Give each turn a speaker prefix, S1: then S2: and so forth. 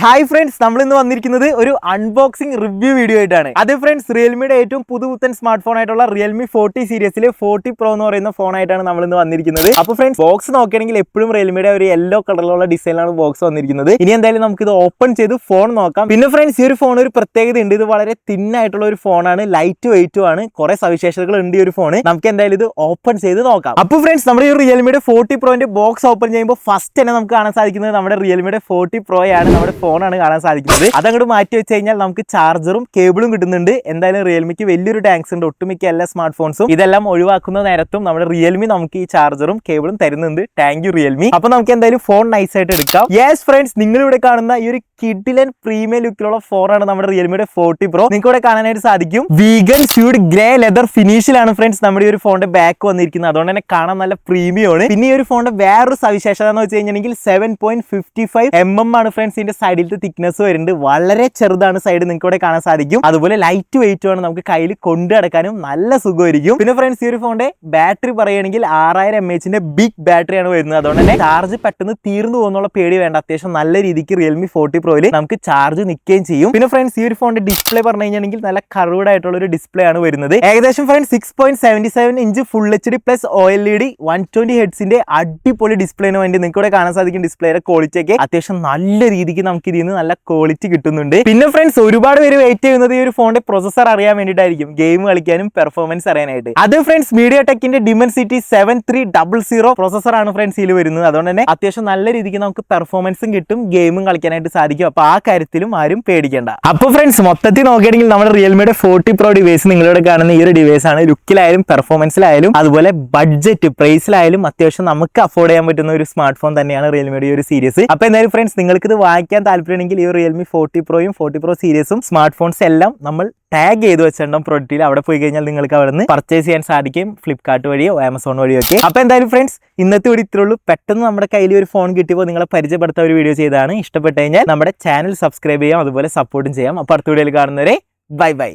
S1: Hi friends നമ്മൾ ഇന്ന് വന്നിരിക്കുന്നത് ഒരു അൺബോക്സിംഗ് റിവ്യൂ വീഡിയോ ആയിട്ടാണ്. അതേ ഫ്രണ്ട്സ് റിയൽമിയുടെ ഏറ്റവും പുതുപുത്തൻ സ്മാർട്ട് ഫോൺ ആയിട്ടുള്ള റിയൽമി ഫോർട്ടി സീരീസിലെ ഫോർട്ടി പ്രോ എന്ന് പറയുന്ന ഫോൺ ആയിട്ടാണ് നമ്മൾ ഇന്ന് വന്നിരിക്കുന്നത്. അപ്പോൾ ഫ്രണ്ട്സ് ബോക്സ് നോക്കുകയാണെങ്കിൽ എപ്പോഴും റിയൽമിയുടെ ഒരു യെല്ലോ കളറിലുള്ള ഡിസൈനാണ് ബോക്സ് വന്നിരിക്കുന്നത്. ഇനി എന്തായാലും നമുക്ക് ഇത് ഓപ്പൺ ചെയ്ത് ഫോൺ നോക്കാം. പിന്നെ ഫ്രണ്ട്സ് ഈ ഒരു ഫോൺ ഒരു പ്രത്യേകത ഉണ്ട്. ഇത് വളരെ തിൻ ആയിട്ടുള്ള ഒരു ഫോണാണ് ലൈറ്റ് വെയിറ്റും ആണ്. കുറെ സവിശേഷതകൾ ഉണ്ട് ഈ ഒരു ഫോൺ നമുക്ക് എന്തായാലും ഇത് ഓപ്പൺ ചെയ്ത് നോക്കാം. അപ്പോൾ ഫ്രണ്ട്സ് നമ്മുടെ ഈ റിയൽമിയുടെ ഫോർട്ടി പ്രോന്റെ ബോക്സ് ഓപ്പൺ ചെയ്യുമ്പോൾ ഫസ്റ്റ് തന്നെ നമുക്ക് കാണാൻ സാധിക്കുന്നത് നമ്മുടെ റിയൽമിയുടെ ഫോർട്ടി പ്രോയാണ് നമ്മുടെ ഫോണാണ് കാണാൻ സാധിക്കുന്നത്. അതങ്ങോട്ട് മാറ്റി വെച്ച് കഴിഞ്ഞാൽ നമുക്ക് ചാർജറും കേബിളും കിട്ടുന്നുണ്ട്. എന്തായാലും റിയൽമിക്ക് വലിയൊരു ടാങ്ക്സ് ഉണ്ട്. ഒട്ടുമിക്ക എല്ലാ സ്മാർട്ട് ഫോൺസും ഇതെല്ലാം ഒഴിവാക്കുന്ന നേരത്തും നമ്മുടെ റിയൽമി നമുക്ക് ഈ ചാർജറും കേബിളും തരുന്നുണ്ട്. താങ്ക് യു റിയൽമി അപ്പൊ നമുക്ക് എന്തായാലും ഫോൺ നൈസ് ആയിട്ട് എടുക്കാം. യെസ് ഫ്രണ്ട്സ് നിങ്ങൾ ഇവിടെ കാണുന്ന ഈ ഒരു കിഡിലൻ പ്രീമിയം ലുക്കിലുള്ള ഫോണാണ് നമ്മുടെ റിയൽമിയുടെ ഫോർട്ടി പ്രോ നിങ്ങൾക്ക് ഇവിടെ കാണാനായിട്ട് സാധിക്കും. വീഗൻ സ്യൂഡ് ഗ്രേ ലെതർ ഫിനിഷിലാണ് ഫ്രണ്ട്സ് നമ്മുടെ ഈ ഒരു ഫോണിന്റെ ബാക്ക് വന്നിരിക്കുന്നത്. അതുകൊണ്ട് തന്നെ കാണാൻ നല്ല പ്രീമിയമാണ് പിന്നെ ഈ ഒരു ഫോണിന്റെ വേറൊരു സവിശേഷത എന്ന് വെച്ച് കഴിഞ്ഞിട്ടുണ്ടെങ്കിൽ seven point fifty five M M ആണ് ഫ്രണ്ട്സ് ഇതിന്റെ സൈഡിലത്തെ തിക്നെസ് വരുന്നുണ്ട്. വളരെ ചെറുതാണ് സൈഡ് നിങ്ങൾക്ക് ഇവിടെ കാണാൻ സാധിക്കും. അതുപോലെ ലൈറ്റ് വെയിറ്റ് ആണ് നമുക്ക് കയ്യിൽ കൊണ്ടു നടക്കാനും നല്ല സുഖമായിരിക്കും. പിന്നെ ഫ്രണ്ട്സ് ഈ ഒരു ഫോണിന്റെ ബാറ്ററി പറയുകയാണെങ്കിൽ ആറായിരം എം എച്ചിന്റെ ബിഗ് ബാറ്ററി ആണ് വരുന്നത്. അതുകൊണ്ട് തന്നെ ചാർജ് പെട്ടെന്ന് തീർന്നു പോകുന്നുള്ള പേടി വേണ്ട. അത്യാവശ്യം നല്ല രീതിക്ക് റിയൽമി ഫോർട്ടി പ്രോയിൽ നമുക്ക് ചാർജ് നിൽക്കുകയും ചെയ്യും. പിന്നെ ഫ്രണ്ട്സ് ഈ ഒരു ഫോണിന്റെ ഡിസ്പ്ലേ പറഞ്ഞു കഴിഞ്ഞാൽ നല്ല കർവ്ഡ് ആയിട്ടുള്ള ഒരു ഡിസ്പ്ലേ ആണ് വരുന്നത്. ഏകദേശം friends six point seventy seven inch full H D plus O L E D one twenty ഹെഡ്സിന്റെ അടിപൊളി ഡിസ്പ്ലേന് വേണ്ടി നിങ്ങൾക്ക് ഇവിടെ കാണാൻ സാധിക്കും ഡിസ്പ്ലേയുടെ ക്വാളിറ്റി ഒക്കെ. അത്യാവശ്യം നല്ല രീതിക്ക് നമുക്ക് ഇതിൽ നിന്ന് നല്ല ക്വാളിറ്റി കിട്ടുന്നുണ്ട്. പിന്നെ ഫ്രണ്ട്സ് ഒരുപാട് പേര് വെയിറ്റ് ചെയ്യുന്നത് ഈ ഒരു ഫോണിന്റെ പ്രോസസർ അറിയാൻ വേണ്ടിയിട്ടായിരിക്കും. ഗെയിം കളിക്കാനും പെർഫോമൻസ് അറിയാനായിട്ട്. അത് friends media ടെക്കിന്റെ Dimensity seven three double zero processor ആണ് ഫ്രണ്ട്സ് ഇതിൽ വരുന്നത്. അതുകൊണ്ട് തന്നെ അത്യാവശ്യം നല്ല രീതിക്ക് നമുക്ക് പെർഫോമൻസും കിട്ടും ഗെയിമും കളിക്കാനായിട്ട് സാധിക്കും. അപ്പൊ ആ കാര്യത്തിലും ആരും പേടിക്കേണ്ട. അപ്പൊ ഫ്രണ്ട്സ് മൊത്തത്തിൽ നോക്കുകയാണെങ്കിൽ നമ്മുടെ റിയൽമിയുടെ ഫോർട്ടി പ്രോ ഡിവൈസ് നിങ്ങളിവിടെ കാണുന്ന ഈ ഒരു ഡിവൈസ് ആണ്. ലുക്കിലായാലും പെർഫോമൻസിലായാലും അതുപോലെ ബഡ്ജറ്റ് പ്രൈസിലായാലും അത്യാവശ്യം നമുക്ക് അഫോർഡ് ചെയ്യാൻ പറ്റുന്ന ഒരു സ്മാർട്ട് ഫോൺ തന്നെയാണ് റിയൽമിയുടെ ഈ ഒരു സീരീസ് അപ്പൊ എന്തായാലും ഫ്രണ്ട്സ് നിങ്ങൾക്ക് ഇത് വാങ്ങിക്കാൻ താല്പര്യമുണ്ടെങ്കിൽ ഈ റിയൽമി ഫോർട്ടി പ്രോയും ഫോർട്ടി പ്രോ സീരീസും സ്മാർട്ട് ഫോൺസ് എല്ലാം നമ്മൾ ടാഗ് ചെയ്ത് വെച്ചിട്ടുണ്ടാവും പ്രൊഡക്റ്റിൽ അവിടെ പോയി കഴിഞ്ഞാൽ നിങ്ങൾക്ക് അവിടെ നിന്ന് പർച്ചേസ് ചെയ്യാൻ സാധിക്കും. ഫ്ലിപ്കാർട്ട് വഴിയോ ആമസോൺ വഴിയോ ഒക്കെ. അപ്പോൾ എന്തായാലും ഫ്രണ്ട്സ് ഇന്നത്തെ ഇവിടെ ഇത്രേ ഉള്ളൂ. പെട്ടെന്ന് നമ്മുടെ കയ്യിൽ ഒരു ഫോൺ കിട്ടിയപ്പോൾ നിങ്ങളെ പരിചയപ്പെടുത്ത ഒരു വീഡിയോ ചെയ്താണ് ഇഷ്ടപ്പെട്ട് കഴിഞ്ഞാൽ നമ്മുടെ ചാനൽ സബ്സ്ക്രൈബ് ചെയ്യാം. അതുപോലെ സപ്പോർട്ടും ചെയ്യാം. അപ്പോൾ അടുത്ത വീഡിയോയിൽ കാണുന്നവരെ ബൈ ബൈ